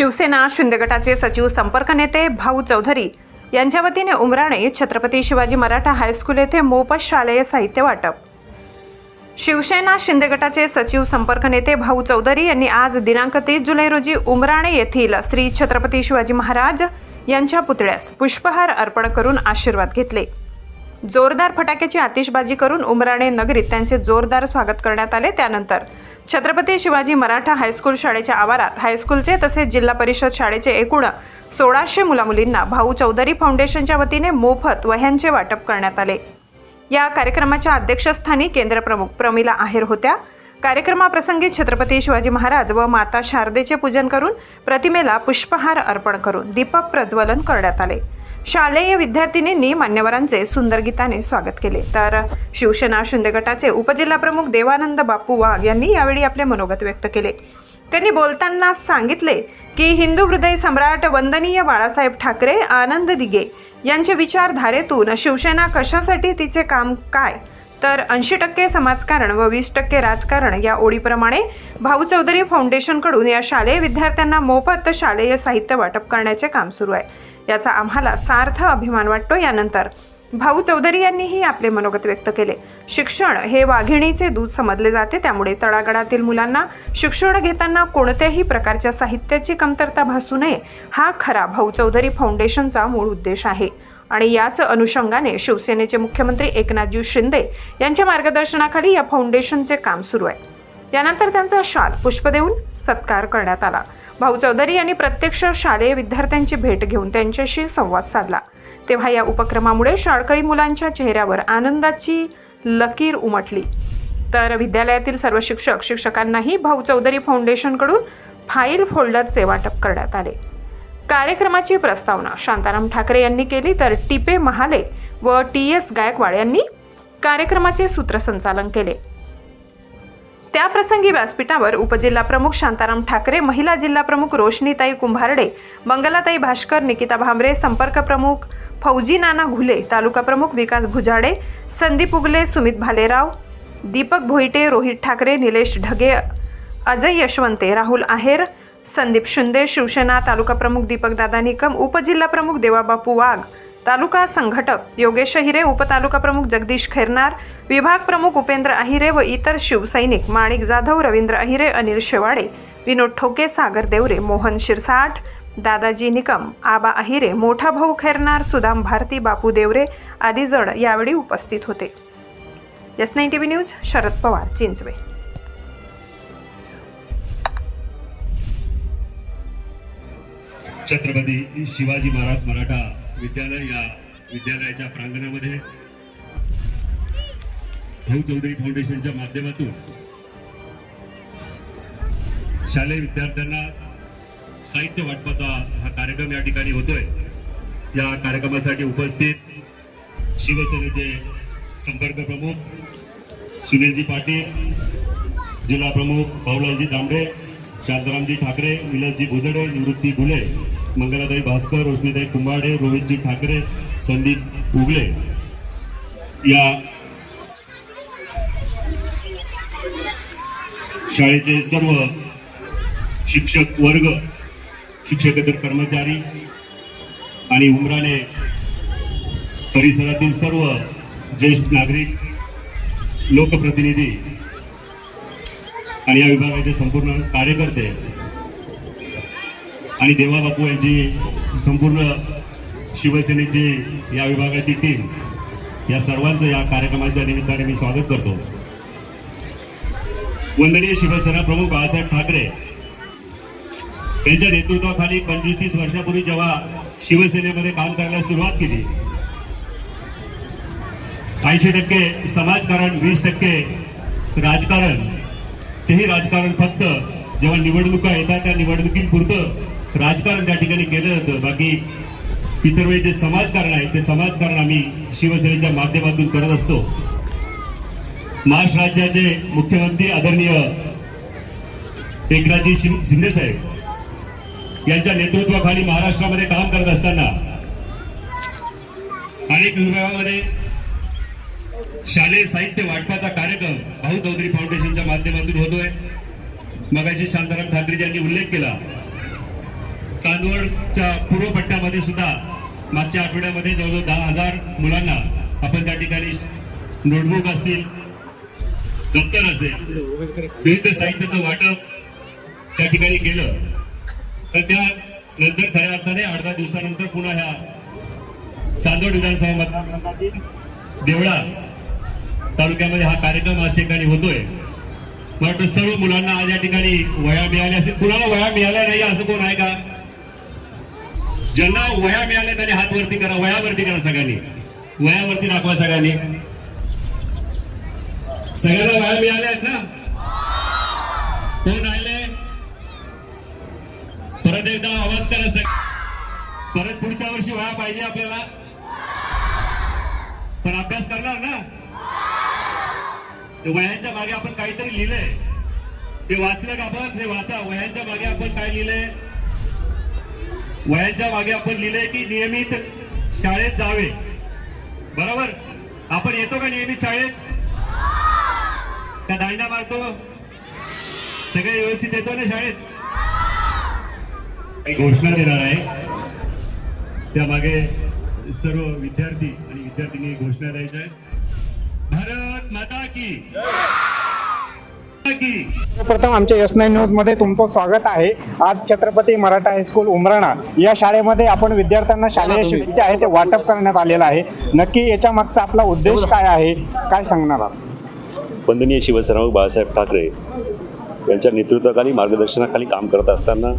शिवसेना शिंदे गटाचे सचिव संपर्क नेते भाऊ चौधरी यांच्या वतीने उमराणे छत्रपती शिवाजी मराठा हायस्कूल येथे मोफत शालेय साहित्य वाटप. शिवसेना शिंदे गटाचे सचिव संपर्क नेते भाऊ चौधरी यांनी आज दिनांक तीस जुलै रोजी उमराणे येथील श्री छत्रपती शिवाजी महाराज यांच्या पुतळ्यास पुष्पहार अर्पण करून आशीर्वाद घेतले. जोरदार फटाक्याची आतिषबाजी करून उमराणे नगरीत त्यांचे जोरदार स्वागत करण्यात आले त्यानंतर. छत्रपती शिवाजी मराठा हायस्कूल शाळेच्या आवारात हायस्कूलचे तसेच जिल्हा परिषद शाळेचे एकूण सोळाशे मुलामुलींना भाऊ चौधरी फाउंडेशनच्या वतीने मोफत वह्यांचे वाटप करण्यात आले. या कार्यक्रमाच्या अध्यक्षस्थानी केंद्रप्रमुख प्रमिला आहेर होत्या. कार्यक्रमाप्रसंगी छत्रपती शिवाजी महाराज व माता शारदेचे पूजन करून प्रतिमेला पुष्पहार अर्पण करून दीपक प्रज्वलन करण्यात आले. शालेय विद्यार्थिनींनी मान्यवरांचे सुंदर गीताने स्वागत केले. तर शिवसेना शिंदे गटाचे उपजिल्हाप्रमुख देवानंद बापू वाघ यांनी यावेळी आपले मनोगत व्यक्त केले. त्यांनी बोलताना सांगितले की हिंदू हृदय सम्राट वंदनीय बाळासाहेब ठाकरे आनंद दिगे यांच्या विचारधारेतून शिवसेना कशासाठी तिचे काम काय? तर ऐंशी टक्के समाजकारण व वीस टक्के राजकारण या ओळीप्रमाणे भाऊ चौधरी फाउंडेशनकडून या शालेय विद्यार्थ्यांना मोफत शालेय साहित्य वाटप करण्याचे काम सुरू आहे. याचा आम्हाला सार्थ अभिमान वाटतो. यानंतर भाऊ चौधरी यांनीही आपले मनोगत व्यक्त केले. शिक्षण हे वाघिणीचे दूध समजले जाते. त्यामुळे तळागडातील मुलांना शिक्षण घेताना कोणत्याही प्रकारच्या साहित्याची कमतरता भासू नये. हा खरा भाऊ चौधरी फाउंडेशनचा मूळ उद्देश आहे. आणि याच अनुषंगाने शिवसेनेचे मुख्यमंत्री एकनाथजी शिंदे यांच्या मार्गदर्शनाखाली या फाउंडेशनचे काम सुरू आहे. यानंतर त्यांचा शाल पुष्प देऊन सत्कार करण्यात आला. भाऊ चौधरी यांनी प्रत्यक्ष शालेय विद्यार्थ्यांची भेट घेऊन त्यांच्याशी संवाद साधला. तेव्हा या उपक्रमामुळे शाळकरी मुलांच्या चेहऱ्यावर आनंदाची लकीर उमटली. तर विद्यालयातील सर्व शिक्षक शिक्षकांनाही भाऊ चौधरी फाउंडेशनकडून फाईल फोल्डरचे वाटप करण्यात आले. कार्यक्रमाची प्रस्तावना शांताराम ठाकरे यांनी केली तर टिपे महाले व टी एस गायकवाड यांनी कार्यक्रमाचे सूत्रसंचालन केले. त्याप्रसंगी व्यासपीठावर उपजिल्हा प्रमुख शांताराम ठाकरे महिला जिल्हा प्रमुख रोशनीताई कुंभारडे मंगलाताई भास्कर निकिता भांबरे संपर्क प्रमुख फौजी नाना घुले तालुका प्रमुख विकास भुजाडे संदीप उगले सुमित भालेराव दीपक भोईटे रोहित ठाकरे निलेश ढगे अजय यशवंते राहुल आहेर संदीप शिंदे शिवसेना तालुका प्रमुख दीपक दादा निकम उपजिल्हा प्रमुख देवाबापू वाघ तालुका संघटक योगेश हिरे उपतालुका प्रमुख जगदीश खैरनार विभाग प्रमुख उपेंद्र अहिरे व इतर शिवसैनिक माणिक जाधव रवींद्र अहिरे अनिल शेवाडे विनोद ठोके सागर देवरे मोहन शिरसाट दादाजी निकम आबा अहिरे मोठा भाऊ खैरनार सुदाम भारती बापू देवरे आदी जण यावेळी उपस्थित होते. Yes nine T V news Sharad Pawar Chinchwe. Chhatrapati Shivaji Maharaj Maratha Vidyalaya या विद्यालयाच्या प्रांगणामध्ये भाऊ चौधरी फाउंडेशनच्या माध्यमातून शालेय विद्यार्थ्यांना साहित्य वाटपाचा हा कार्यक्रम या ठिकाणी होतोय. या कार्यक्रमासाठी उपस्थित शिवसेनेचे संपर्क प्रमुख सुनीलजी पाटील जिल्हा प्रमुख भाऊलालजी दांबे शांतारामजी ठाकरे विलासजी भुजडे निवृत्ती भुले मंगलाताई भास्कर रोशनीताई कुंभाडे रोहितजी ठाकरे संदीप उगले या शाळेचे सर्व शिक्षक वर्ग शिक्षकेतर कर्मचारी आणि उमराने परिसरातील सर्व ज्येष्ठ नागरिक लोकप्रतिनिधी आणि या विभागाचे संपूर्ण कार्यकर्ते आणि देवा बापू यांची संपूर्ण शिवसेनेची या विभागाची टीम या सर्वांचं या कार्यक्रमाच्या निमित्ताने मी स्वागत करतो. वंदनीय शिवसेना प्रमुख बाळासाहेब ठाकरे यांच्या नेतृत्वाखाली पंचवीस तीस वर्षापूर्वी जेव्हा शिवसेनेमध्ये काम करायला सुरुवात केली ऐंशी टक्के समाजकारण वीस टक्के राजकारण तेही राजकारण फक्त जेव्हा निवडणुका येतात त्या निवडणुकीपुरतं राजकारण त्या ठिकाणी केलं जातं. बाकी इतर वेळी जे समाजकारण आहे ते समाजकारण आम्ही शिवसेनेच्या माध्यमातून करत असतो. महाराष्ट्र राज्याचे मुख्यमंत्री आदरणीय एकनाथजी शिंदे साहेब यांच्या नेतृत्वाखाली महाराष्ट्रामध्ये काम करत असताना अनेक विभागामध्ये शालेय साहित्य वाटपाचा कार्यक्रम भाऊ चौधरी फाउंडेशनच्या माध्यमातून होतोय. मगाशी शांताराम ठाकरे यांनी उल्लेख केला. चांदवडच्या पूर्व पट्ट्यामध्ये सुद्धा मागच्या आठवड्यामध्ये जवळजवळ दहा हजार मुलांना आपण त्या ठिकाणी नोटबुक असतील दप्तर असेल विविध साहित्याचं वाटप त्या ठिकाणी केलं. तर त्या नंतर खऱ्या अर्थाने आठ दहा दिवसानंतर पुन्हा ह्या चांदोड विधानसभा मतदारसंघातील देवळा तालुक्यामध्ये हा कार्यक्रम आज ठिकाणी होतोय. मला सर्व मुलांना आज या ठिकाणी वया मिळाल्या असतील कुणाला वया मिळाल्या नाही असं कोण आहे का? ज्यांना वया मिळाल्या त्यांनी हात वरती करा वयावरती करा सगळ्यांनी. वयावरती दाखवा सगळ्यांनी. सगळ्यांना वया मिळाल्या आहेत ना? कोण राहिले? परत एकदा आवाज करा सग परत पुढच्या वर्षी वया पाहिजे आपल्याला. पण अभ्यास करणार ना? ते वयांच्या मागे आपण काहीतरी लिहिलंय. ते वाचलं का आपण? ते वाचा. वयांच्या मागे आपण काय लिहिलंय? वयांच्या मागे आपण लिहिलंय की नियमित शाळेत जावे. बरोबर? आपण येतो का नियमित शाळेत? का दांडा मारतो? सगळे व्यवस्थित येतो ना शाळेत? घोषणा देणार आहे. त्यामागे सर्व विद्यार्थी आणि विद्यार्थिनी घोषणा द्यायच्या आहेत. भारत माता की माता की प्रथम आमच्या यश नाईन न्यूजमध्ये तुमचं स्वागत आहे. आज छत्रपती मराठा हायस्कूल उमराणा या शाळेमध्ये आपण विद्यार्थ्यांना शालेय शिक्षण जे आहे ते वाटप करण्यात आलेलं आहे. नक्की याच्या मागचा आपला उद्देश काय आहे? काय सांगणार आहात? वंदनीय शिवसेना बाळासाहेब ठाकरे यांच्या नेतृत्वाखाली मार्गदर्शनाखाली काम करत असताना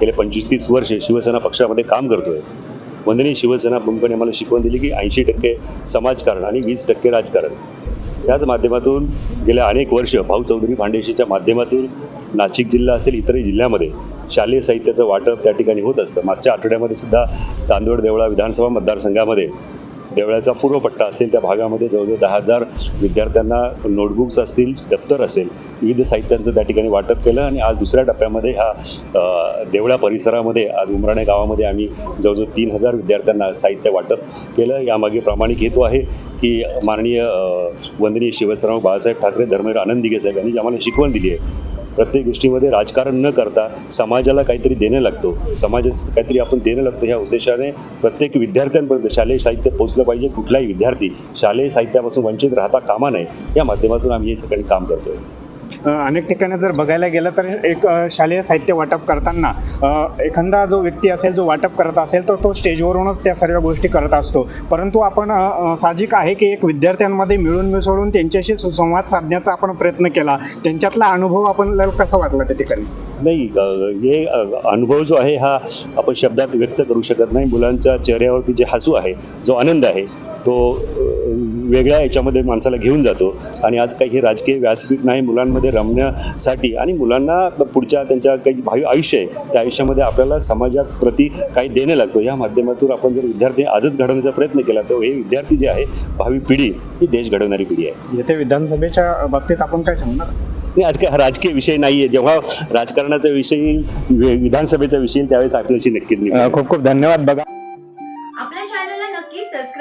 गेले पंचवीस तीस वर्षे शिवसेना पक्षामध्ये काम करतोय. वंदनीय शिवसेना भूमिकेने आम्हाला शिकवण दिली की ऐंशी टक्के समाजकारण आणि वीस टक्के राजकारण. त्याच माध्यमातून गेल्या अनेक वर्ष भाऊ चौधरी फाउंडेशनच्या माध्यमातून नाशिक जिल्हा असेल इतरही जिल्ह्यामध्ये शालेय साहित्याचं वाटप त्या ठिकाणी होत असतं. मागच्या आठवड्यामध्ये सुद्धा चांदवड देवळा विधानसभा मतदारसंघामध्ये देवळाचा पूर्व पट्टा असेल त्या भागामध्ये जवळजवळ दहा हजार विद्यार्थ्यांना नोटबुक्स असतील दप्तर असेल विविध साहित्यांचं त्या ठिकाणी वाटप केलं आणि आज दुसऱ्या टप्प्यामध्ये हा देवळ्या देवळा परिसरामध्ये आज उमराणे गावामध्ये आम्ही जवळजवळ तीन हजार विद्यार्थ्यांना साहित्य वाटप केलं. यामागे प्रामाणिक हेतू आहे की माननीय वंदनीय शिवसराव बाळासाहेब ठाकरे धर्मवीर आनंद दिघे साहेब यांनी आम्हाला शिकवण दिली आहे प्रत्येक गोष्टीमध्ये राजकारण न करता समाजाला काहीतरी देणं लागतो. समाजाचं काहीतरी आपण देणं लागतो ह्या उद्देशाने प्रत्येक विद्यार्थ्यांपर्यंत शालेय साहित्य पोहोचलं पाहिजे. कुठलाही विद्यार्थी शालेय साहित्यापासून वंचित राहता कामा नये. या माध्यमातून आम्ही या ठिकाणी काम करतोय. अनेक ठिकाणी जर बघायला गेलं तर एक शालेय साहित्य वाटप करताना एखादा जो व्यक्ती असेल जो वाटप करत असेल तर तो स्टेजवरूनच त्या सर्व गोष्टी करत असतो. परंतु आपण साहजिक आहे की एक विद्यार्थ्यांमध्ये मिळून मिसळून त्यांच्याशी सुसंवाद साधण्याचा आपण प्रयत्न केला. त्यांच्यातला अनुभव आपल्याला कसा वाटला त्या ठिकाणी? नाही हे अनुभव जो आहे हा आपण शब्दात व्यक्त करू शकत नाही. मुलांच्या चेहऱ्यावरती जे हसू आहे जो आनंद आहे तो वेगळ्या याच्यामध्ये माणसाला घेऊन जातो. आणि आज काही हे राजकीय व्यासपीठ नाही मुलांमध्ये रमण्यासाठी आणि मुलांना पुढच्या त्यांच्या काही भावी आयुष्य आहे त्या आयुष्यामध्ये आपल्याला समाजात प्रती काही देणं लागतो. या माध्यमातून आपण जर विद्यार्थी आजच घडवण्याचा प्रयत्न केला तर हे विद्यार्थी जे आहे भावी पिढी ही देश घडवणारी पिढी आहे. येथे विधानसभेच्या बाबतीत आपण काय सांगणार? नाही आज काय हा राजकीय विषय नाहीये. जेव्हा राजकारणाचा विषय विधानसभेचा विषय त्यावेळेस आपल्याशी नक्कीच खूप खूप धन्यवाद बघा.